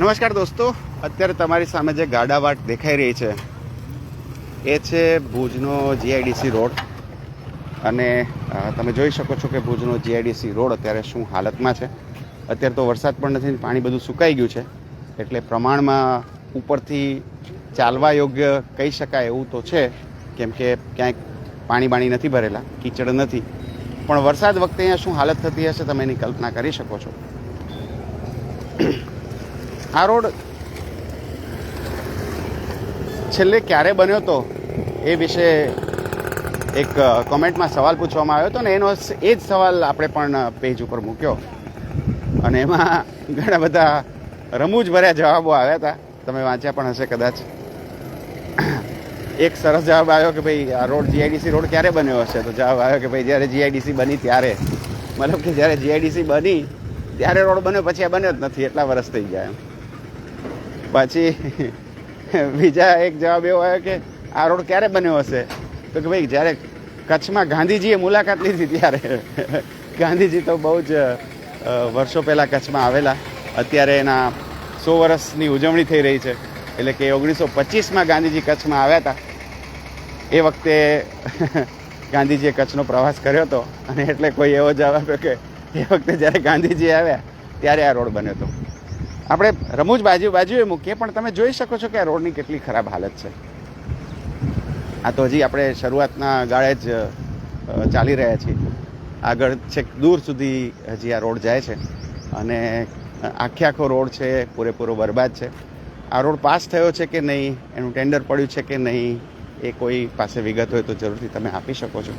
નમસ્કાર દોસ્તો. અત્યારે તમારી સામે જે ગાડાવાટ દેખાઈ રહી છે, એ છે ભુજનો જીઆઈડીસી રોડ. અને તમે જોઈ શકો છો કે ભુજનો જીઆઈડીસી રોડ અત્યારે શું હાલતમાં છે. અત્યારે તો વરસાદ પણ નથી પાણી બધું સુકાઈ ગયું છે. એટલે પ્રમાણમાં ઉપરથી ચાલવા યોગ્ય કહી શકાય એવું તો છે, કેમ કે ક્યાંક પાણી બાણી નથી ભરેલા, કીચડ નથી. પણ વરસાદ વખતે અહીંયા શું હાલત થતી હશે તમે એની કલ્પના કરી શકો છો. આ રોડ છેલ્લે ક્યારે બન્યો તો એ વિશે એક કોમેન્ટમાં સવાલ પૂછવામાં આવ્યો હતો ને એનો એ જ સવાલ આપણે પણ પેજ ઉપર મૂક્યો. અને એમાં ઘણા બધા રમૂજ ભર્યા જવાબો આવ્યા હતા. તમે વાંચ્યા પણ હશે કદાચ. એક સરસ જવાબ આવ્યો કે ભાઈ, આ રોડ જીઆઈડીસી રોડ ક્યારે બન્યો હશે? તો જવાબ આવ્યો કે ભાઈ, જ્યારે જીઆઈડીસી બની ત્યારે. મતલબ કે જ્યારે જીઆઈડીસી બની, ત્યારે રોડ બન્યો, પછી આ બન્યો જ નથી. એટલા વર્ષ થઈ ગયા એમ. પછી બીજા એક જવાબ એવો આવ્યો કે, આ રોડ ક્યારે બન્યો હશે? તો કે, ભાઈ, જ્યારે કચ્છમાં ગાંધીજીએ મુલાકાત લીધી ત્યારે. ગાંધીજી તો બહુ જ વર્ષો પહેલાં કચ્છમાં આવેલા. અત્યારે એના સો વર્ષની ઉજવણી થઈ રહી છે. એટલે કે ઓગણીસો પચીસમાં ગાંધીજી કચ્છમાં આવ્યા હતા. એ વખતે ગાંધીજીએ કચ્છનો પ્રવાસ કર્યો હતો. અને એટલે કોઈ એવો જવાબ કે, એ વખતે જ્યારે ગાંધીજી આવ્યા, ત્યારે આ રોડ બન્યો હતો. આપણે રમૂજ બાજુ બાજુએ મૂકીએ, પણ તમે જોઈ શકો છો કે આ રોડની કેટલી ખરાબ હાલત છે. આ તો હજી આપણે શરૂઆતના ગાળે જ ચાલી રહ્યા છીએ. આગળ છેક દૂર સુધી હજી આ રોડ જાય છે. અને આખે આખો રોડ છે, પૂરેપૂરો બરબાદ છે. આ રોડ પાસ થયો છે કે નહીં, એનું ટેન્ડર પડ્યું છે કે નહીં, એ કોઈ પાસે વિગત હોય તો જરૂરથી તમે આપી શકો છો.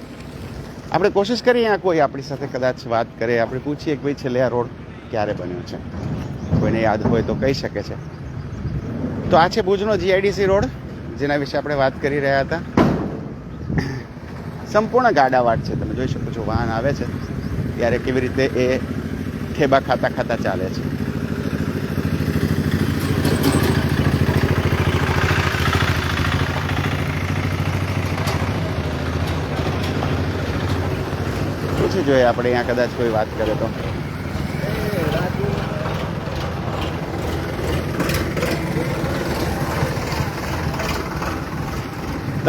આપણે કોશિશ કરીએ આ કોઈ આપણી સાથે કદાચ વાત કરે, આપણે પૂછીએ કે ભાઈ છેલ્લે આ રોડ ક્યારે બન્યો છે. કોઈને યાદ હોય તો કહી શકે છે. તો આ છે ભુજનો જીઆઈડીસી રોડ, જેના વિશે આપણે વાત કરી રહ્યા હતા. સંપૂર્ણ ગાડાવાટ છે, તમે જોઈ શકો છો, વાહન આવે છે. ત્યારે કેવી રીતે એ ઠેબા ખાતા ખાતા ચાલે છે. પૂછી જોઈએ આપણે અહીંયા કદાચ કોઈ વાત કરે તો?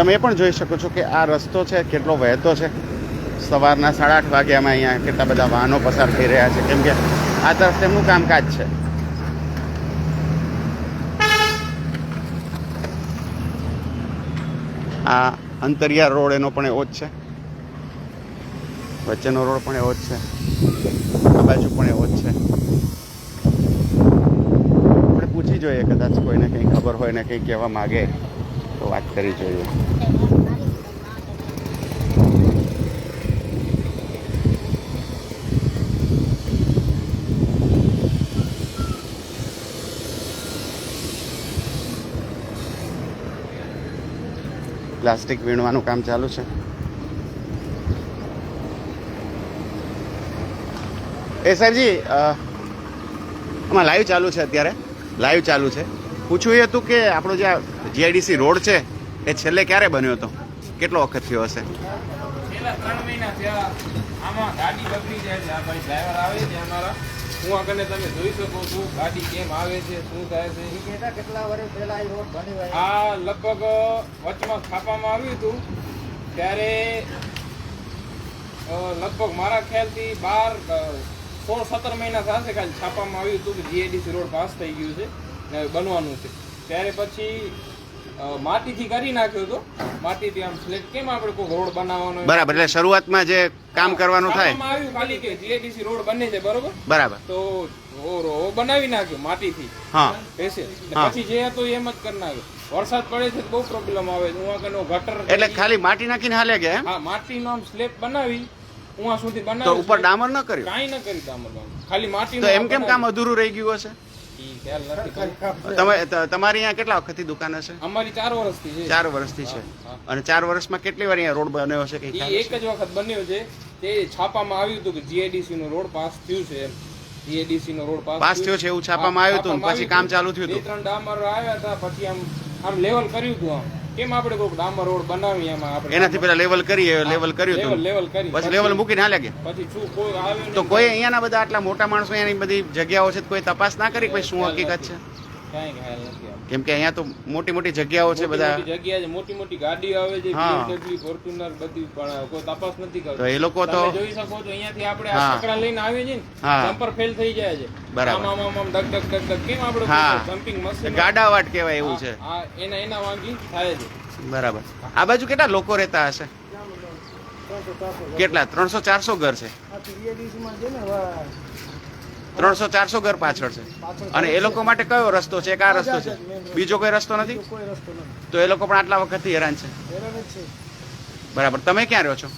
તમે પણ જોઈ શકો છો કે આ રસ્તો છે, કેટલો વહેતો છે. સવારના સાડા આઠ વાગ્યામાં અહીંયા કેટલા બધા વાહનો પસાર થઈ રહ્યા છે. કેમ કે આ તરફ તેમનું કામકાજ છે. આ અંતરિયાળ રોડ એનો પણ એવો જ છે. વચ્ચેનો રોડ પણ એવો જ છે. આ બાજુ પણ એવો જ છે. આપણે પૂછી જોઈએ કદાચ કોઈને કંઈ ખબર હોય ને કંઈ કહેવા માગે. તો વાત કરી જોઈએ. પ્લાસ્ટિક વીણવાનું કામ ચાલુ છે? એ સરજી આમાં લાઈવ ચાલુ છે અત્યારે. લાઈવ ચાલુ છે. પૂછવું એ હતું કે આપણો જે જીઆઈડીસી રોડ છે એ છેલ્લે ક્યારે બન્યો હતો? કેટલો વખત થયો હશે? છેલ્લા ત્રણ મહિના થયા આમાં ગાડી બગડી જાય છે. આ ભાઈ ડ્રાઈવર આવે છે અમારા. હું આગળ તમે જોઈ શકો છો ગાડી કેમ આવે છે શું થાય છે. કેટલા કેટલા વર્ષ પહેલા આ રોડ બની આ લગભગ વચમાં છાપામાં આવ્યું હતું. ત્યારે લગભગ મારા ખ્યાલથી બાર સોળ સત્તર મહિના થશે ખાલી છાપામાં આવ્યું હતું કે જીઆઈડીસી રોડ પાસ થઈ ગયું છે ને બનવાનું છે. ત્યારે પછી માટીથી કરી નાખ્યો હતો. માટીથી આમ સ્લેટ કેમ આપણે કોઈ રોડ બનાવવાનો બરાબર એટલે શરૂઆતમાં જે કામ કરવાનું થાય. આવ્યું ખાલી કે જીએડીસી રોડ બને છે બરોબર? બરાબર. તો ઓ રો- બનાવી નાખ્યો માટીથી. હા. બેસે. પછી જે હતો એમ જ કરી નાખ્યો. વરસાદ પડે છે બહુ પ્રોબ્લેમ આવે. છે હું આગળનો ગટર એટલે ખાલી માટી નાખીને હાલે કે હા માટીનો આમ સ્લેબ બનાવી ઉવા સુધી તો બનાવી ઉપર ડામર ન કર્યું? કાંઈ ન કરી ડામર ખાલી માટી તો એમ કેમ કામ અધૂરું રહી ગયું હશે? તમારી અહીંયા કેટલા વખતની દુકાન હશે? અમારી ચાર વર્ષથી છે. ચાર વર્ષથી છે. અને ચાર વર્ષમાં કેટલી વાર અહીંયા રોડ બન્યો હશે ખ્યાલ એક જ વખત બન્યો છે. તે છાપામાં આવ્યું હતું કે જીઆઈડીસી નો રોડ પાસ થયું છે જીએડીસી જીઆઈડીસી નો રોડ પાસ પાસ થયો છે એવું છાપામાં આવ્યું હતું પછી કામ ચાલુ થયું હતું. ત્રણ ડામર આવ્યા હતા પછી આમ આમ લેવલ કર્યું હતું આમ. કેમ આપણે કોઈક ડામર રોડ બનાવી એમાં આપણે એનાથી પેલા લેવલ કરીએ લેવલ કર્યું હતું લેવલ કરી પછી લેવલ મૂકીને હાલે ગયા પછી શું કોઈ આવે તો. કોઈ અહીંયાના બધા આટલા મોટા માણસો અહીંયાની બધી જગ્યાઓ છે કોઈ તપાસ ના કરી પછી શું હકીકત છે કાંઈ ખ્યાલ નથી. કેમ કે અહીંયા તો મોટી મોટી જગ્યાઓ છે બધા. જગ્યા છે મોટી મોટી ગાડીઓ આવે છે હા. BMW ફોર્ચ્યુનર બધી પણ કોઈ તપાસ નથી કરતો. એ લોકો તો જોઈ શકો છો અહીંયાથી આપણે આ છકડા લઈને આવીએ છીએ ને હા. જમ્પર ફેલ થઈ જાય છે. બરાબર. આમ આમ આમ ધક ડગ ડગ ડગ ડગ કેમ આપણે હા. જમ્પિંગ મશીન ગાડાવાટ કહેવાય એવું છે. હા એના એના વાંગી થાય છે. બરાબર. આ બાજુ કેટલા લોકો રહેતા હશે? કેટલા? ત્રણસો ચારસો ઘર છે. ત્રણસો, ચારસો ઘર પાછળ છે. અને એ લોકો માટે કયો રસ્તો છે? એક આ રસ્તો છે. બીજો કોઈ રસ્તો નથી? તો એ લોકો પણ આટલા વખતથી હેરાન છે. બરાબર. તમે ક્યાં રહ્યો છો?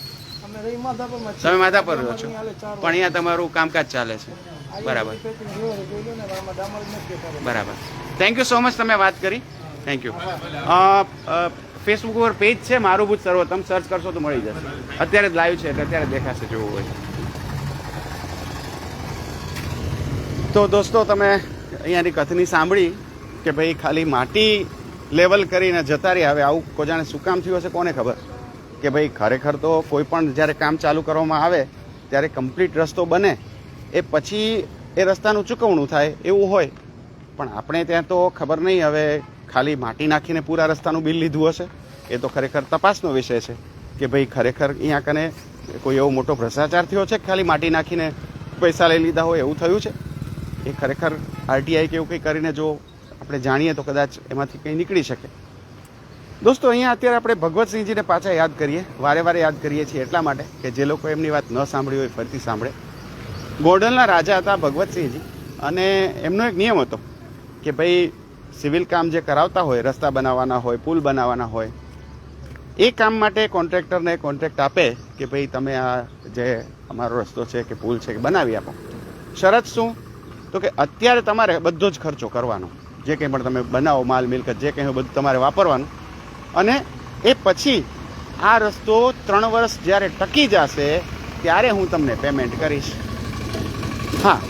તમે માધાપર રહ્યો છો. પણ અહીંયા તમારું કામકાજ ચાલે છે. બરાબર. બરાબર. થેન્ક યુ સો મચ તમે વાત કરી. થેન્ક યુ ફેસબુક ઉપર પેજ છે. મારું ભૂત સર્વોત્તમ. સર્ચ કરશો તો મળી જશે. અત્યારે જ લાઈવ છે, એટલે અત્યારે દેખાશે, જોવું હોય તો દોસ્તો તમે અહીંયાની કથની સાંભળી કે ભાઈ ખાલી માટી લેવલ કરીને જતા રહ્યા. હવે આવું કોજાણે શું કામ થયું હશે કોને ખબર? કે ભાઈ ખરેખર તો કોઈ પણ જ્યારે કામ ચાલુ કરવામાં આવે, ત્યારે કમ્પ્લીટ રસ્તો બને, એ પછી એ રસ્તાનું ચૂકવણું થાય એવું હોય. પણ આપણે ત્યાં તો ખબર નહીં હવે ખાલી માટી નાખીને પૂરા રસ્તાનું બિલ લીધું હશે. એ તો ખરેખર તપાસનો વિષય છે કે ભાઈ ખરેખર અહીંયા કને કોઈ એવો મોટો ભ્રષ્ટાચાર થયો છે ખાલી માટી નાખીને પૈસા લઈ લીધા હોય એવું થયું છે? એ ખરેખર આરટીઆઈ કે એવું કંઈ કરીને જો આપણે જાણીએ તો કદાચ એમાંથી કંઈ નીકળી શકે. દોસ્તો, અહીંયા અત્યારે આપણે ભગવતસિંહજીને પાછા યાદ કરીએ. વારે વારે યાદ કરીએ છીએ એટલા માટે કે જે લોકો એમની વાત ન સાંભળી હોય ફરીથી સાંભળે. ગોંડલના રાજા હતા ભગવતસિંહજી અને એમનો એક નિયમ હતો કે ભાઈ, સિવિલ કામ જે કરાવતા હોય, રસ્તા બનાવવાના હોય, પુલ બનાવવાના હોય, એ કામ માટે કોન્ટ્રાક્ટરને કોન્ટ્રાક્ટ આપે કે ભાઈ, તમે આ જે અમારો રસ્તો છે કે પુલ છે કે બનાવી આપો. શરત શું? તો કે અત્યારે તમારે બધો જ ખર્ચો કરવાનો. જે કંઈ પણ તમે બનાવો, માલ, મિલકત, જે કંઈ બધું તમારે વાપરવાનું. અને એ પછી આ રસ્તો ત્રણ વર્ષ જ્યારે ટકી જશે, ત્યારે હું તમને પેમેન્ટ કરીશ. હા,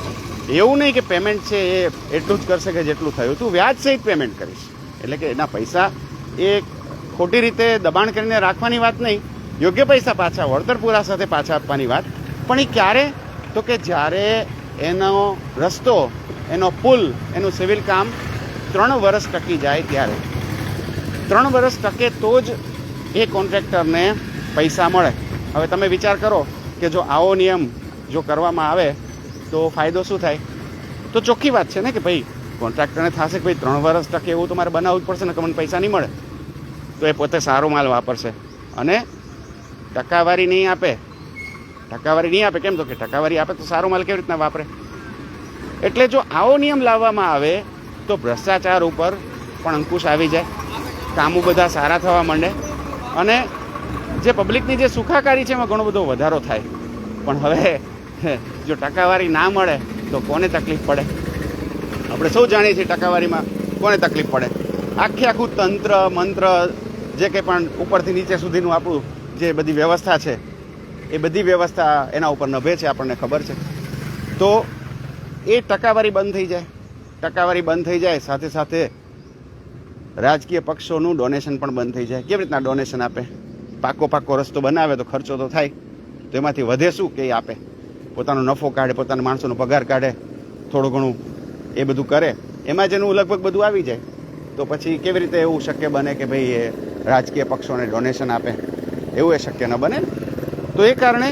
એવું નહીં કે પેમેન્ટ છે એ એટલું જ કરશે કે જેટલું થયું. તું વ્યાજ સહિત પેમેન્ટ કરીશ. એટલે કે એના પૈસા એ ખોટી રીતે દબાણ કરીને રાખવાની વાત નહીં. યોગ્ય પૈસા પાછા વળતર પૂરા સાથે પાછા આપવાની વાત. પણ એ ક્યારે? તો કે જ્યારે એનો રસ્તો, એનો પુલ, એનું સિવિલ કામ ત્રણ વર્ષ ટકી જાય ત્યારે. ત્રણ વર્ષ ટકે તો જ એ કોન્ટ્રાક્ટરને પૈસા મળે. હવે તમે વિચાર કરો કે જો આવો નિયમ જો કરવામાં આવે, તો ફાયદો શું થાય? તો ચોખ્ખી વાત છે ને કે ભાઈ, કોન્ટ્રાક્ટરને થશે કે ભાઈ ત્રણ વર્ષ ટકે એવું તમારે બનાવવું જ પડશે ને કે મને પૈસા નહીં મળે. તો એ પોતે સારો માલ વાપરશે. અને ટકાવારી નહીં આપે. ટકાવારી નહીં આપે. કેમ તો કે ટકાવારી આપે તો સારો માલ કેવી રીતના વાપરે? એટલે જો આવો નિયમ લાવવામાં આવે, તો ભ્રષ્ટાચાર ઉપર પણ અંકુશ આવી જાય. કામો બધા સારા થવા માંડે. અને જે પબ્લિકની જે સુખાકારી છે એમાં ઘણો બધો વધારો થાય. પણ હવે, જો ટકાવારી ના મળે, તો કોને તકલીફ પડે? આપણે સૌ જાણીએ છીએ ટકાવારીમાં કોને તકલીફ પડે. આખે આખું તંત્ર, મંત્ર, જે કંઈ પણ ઉપરથી નીચે સુધીનું આપણું જે બધી વ્યવસ્થા છે એ બધી વ્યવસ્થા એના ઉપર નભે છે, આપણને ખબર છે. તો એ ટકાવારી બંધ થઈ જાય. ટકાવારી બંધ થઈ જાય, સાથે સાથે રાજકીય પક્ષોનું ડોનેશન પણ બંધ થઈ જાય. કેવી રીતના ડોનેશન આપે? પાકો પાકો રસ્તો બનાવે તો ખર્ચો તો થાય. તો એમાંથી વધે શું કે આપે? પોતાનો નફો કાઢે, પોતાના માણસોનો પગાર કાઢે, થોડું ઘણું એ બધું કરે. એમાં જ એનું લગભગ બધું આવી જાય. તો પછી કેવી રીતે એવું શક્ય બને કે ભાઈ એ રાજકીય પક્ષોને ડોનેશન આપે? એવું એ શક્ય ન બને ને? તો એ કારણે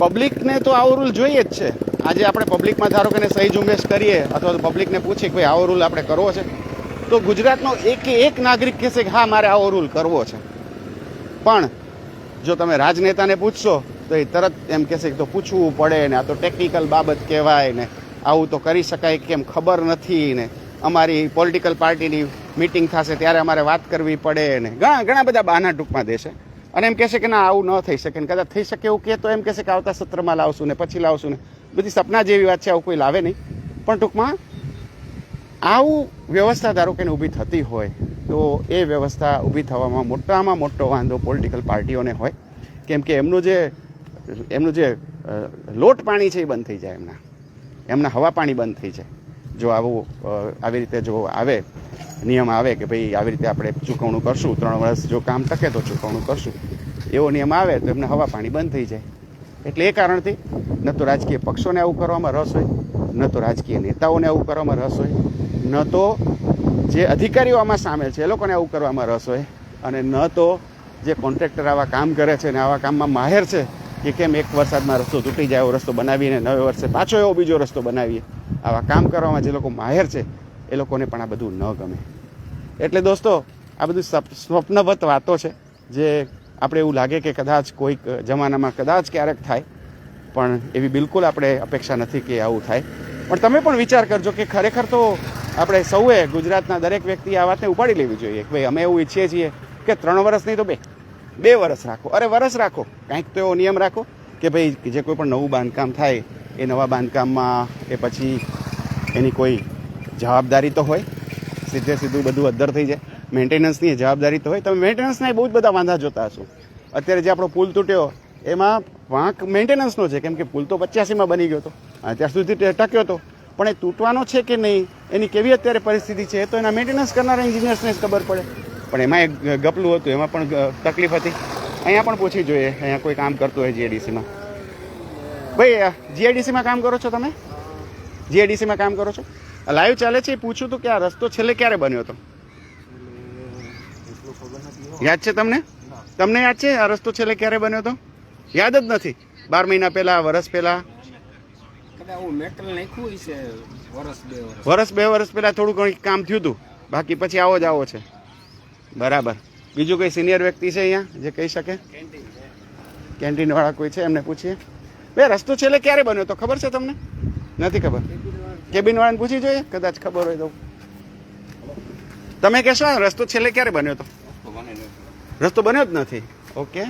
પબ્લિકને તો આવો રૂલ જોઈએ જ છે. આજે આપણે પબ્લિકમાં ધારો કે સહી ઝુંબેશ કરીએ અથવા તો પબ્લિકને પૂછીએ કે ભાઈ આવો રૂલ આપણે કરવો છે. તો ગુજરાતનો એક એક નાગરિક કહેશે કે હા, મારે આવો રૂલ કરવો છે. પણ જો તમે રાજનેતાને પૂછશો, તો એ તરત એમ કહેશે કે તો પૂછવું પડે ને આ તો ટેકનિકલ બાબત કહેવાય ને આવું તો કરી શકાય કેમ ખબર નથી ને અમારી પોલિટિકલ પાર્ટીની મિટિંગ થશે ત્યારે અમારે વાત કરવી પડે ને ઘણા ઘણા બધા બહાના ટૂંકમાં દેશે. અને એમ કહેશે કે ના, આવું ન થઈ શકે. ને કદાચ થઈ શકે એવું કહે તો એમ કહેશે કે આવતા સત્રમાં લાવશું ને પછી લાવશું ને. બધી સપના જેવી વાત છે, આવું કોઈ લાવે નહીં. પણ ટૂંકમાં આવું વ્યવસ્થા ધારો કે ઊભી થતી હોય, તો એ વ્યવસ્થા ઊભી થવામાં મોટામાં મોટો વાંધો પોલિટિકલ પાર્ટીઓને હોય. કેમ કે એમનું જે એમનું જે લોટ પાણી છે એ બંધ થઈ જાય એમના. એમના હવા પાણી બંધ થઈ જાય. જો આવું આવી રીતે જો આવે, નિયમ આવે કે ભાઈ આવી રીતે આપણે ચૂકવણું કરશું, ત્રણ વર્ષ જો કામ ટકે તો ચૂકવણું કરશું. એવો નિયમ આવે તો એમને હવા પાણી બંધ થઈ જાય. એટલે એ કારણથી ન તો રાજકીય પક્ષોને આવું કરવામાં રસ હોય, ન તો રાજકીય નેતાઓને આવું કરવામાં રસ હોય, ન તો જે અધિકારીઓ આમાં સામેલ છે એ લોકોને આવું કરવામાં રસ હોય અને ન તો જે કોન્ટ્રાક્ટર આવા કામ કરે છે ને આવા કામમાં માહેર છે કે કેમ એક વરસાદમાં રસ્તો તૂટી જાય એવો રસ્તો બનાવીને નવે વર્ષે પાછો એવો બીજો રસ્તો બનાવીએ. આવા કામ કરવામાં જે લોકો માહેર છે, એ લોકોને પણ આ બધું ન ગમે. એટલે દોસ્તો, આ બધું સ્વપ્નવત વાતો છે, જે આપણે એવું લાગે કે કદાચ કોઈક જમાનામાં કદાચ ક્યારેક થાય, પણ એવી બિલકુલ આપણે અપેક્ષા નથી કે આવું થાય. પણ તમે પણ વિચાર કરજો કે ખરેખર તો આપણે સૌએ ગુજરાતના દરેક વ્યક્તિએ આ વાતને ઉપાડી લેવી જોઈએ. કે ભાઈ, અમે એવું ઈચ્છીએ છીએ કે ત્રણ વર્ષ નહીં તો બે. બે વર્ષ રાખો. અરે વર્ષ રાખો. કાંઈક તો એવો નિયમ રાખો કે ભાઈ જે કોઈ પણ નવું બાંધકામ થાય એ નવા બાંધકામમાં એ પછી એની કોઈ જવાબદારી તો હોય, સીધે સીધું બધું અદ્ધર થઈ જાય. મેન્ટેનન્સની જવાબદારી તો હોય. તમે મેન્ટેનન્સના બહુ જ બધા વાંધા જોતા હશો. અત્યારે જે આપણો પુલ તૂટ્યો, એમાં વાંક મેન્ટેનન્સનો છે. કેમ કે પુલ તો પચ્યાસીમાં બની ગયો હતો અત્યાર સુધી ટક્યો હતો પણ એ તૂટવાનો છે કે નહીં, એની કેવી અત્યારે પરિસ્થિતિ છે, એ તો એના મેન્ટેનન્સ કરનારા એન્જિનિયર્સને જ ખબર પડે. પણ એમાં એક ગપલું હતું, એમાં પણ તકલીફ હતી. અહીંયા પણ પૂછી જોઈએ. અહીંયા કોઈ કામ કરતું હોય જીઆઈડીસીમાં ભાઈ જીઆઈડીસીમાં કામ કરો છો તમે? જીઆઈડીસીમાં કામ કરો છો? લાઈવ ચાલે છે એ પૂછ્યું હતું કે આ રસ્તો છેલ્લે ક્યારે બન્યો હતો? યાદ છે તમને? તમને યાદ છે આ રસ્તો છેલ્લે ક્યારે બન્યો હતો? યાદ જ નથી. બાર મહિના પહેલા વર્ષ પહેલા. વર્ષ બે વર્ષ પહેલા થોડું ઘણું કામ થયું હતું. બાકી પછી આવો જ આવો છે. બરાબર. બીજું કોઈ સિનિયર વ્યક્તિ છે અહીંયા જે કહી શકે? કેન્ટીન વાળા કોઈ છે? એમને પૂછીએ. બે, રસ્તો છેલ્લે ક્યારે બન્યો તો ખબર છે તમને? નથી ખબર. કેબિન વાળાને પૂછી જોઈએ, કદાચ ખબર હોય તો. તમે કહેશો રસ્તો છેલ્લે ક્યારે બન્યો તો? રસ્તો બન્યો જ નથી. ઓકે.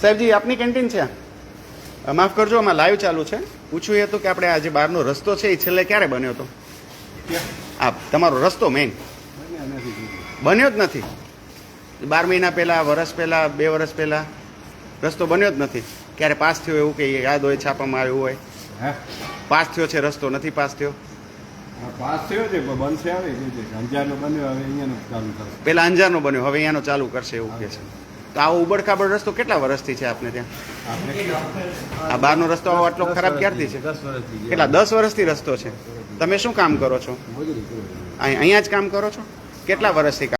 સાહેબજી, આપની કેન્ટીન છે? માફ કરજો, આમાં લાઈવ ચાલુ છે. પૂછવું એ હતું કે આપણે આજે બહારનો રસ્તો છે, એ છેલ્લે ક્યારે બન્યો હતો આ, તમારો રસ્તો મેઇન બન્યો જ નથી. બાર મહિના પહેલા, વર્ષ પહેલા, બે વર્ષ પહેલા, રસ્તો બન્યો જ નથી. ક્યારે પાસ થયો એવું કે યાદ હોય છાપામાં આવ્યું હોય? હે? પાસ થયો છે રસ્તો નથી પાસ થયો? પાસ થયો છે બનશે આવે અંજારનો બન્યો હવે અહીંયાનો ચાલુ કરશે પેલા અંજારનો બન્યો હવે અહીંયાનો ચાલુ કરશે એવું કહે છે. તો આવો ઉબડખાબડ રસ્તો કેટલા વર્ષથી છે આપને ત્યાં? આ બહારનો રસ્તો આવો આટલો ખરાબ ક્યારથી છે? દસ વર્ષથી કેટલા દસ વર્ષથી રસ્તો છે? તમે શું કામ કરો છો? અહીંયા જ કામ કરો છો? કેટલા વર્ષથી કામ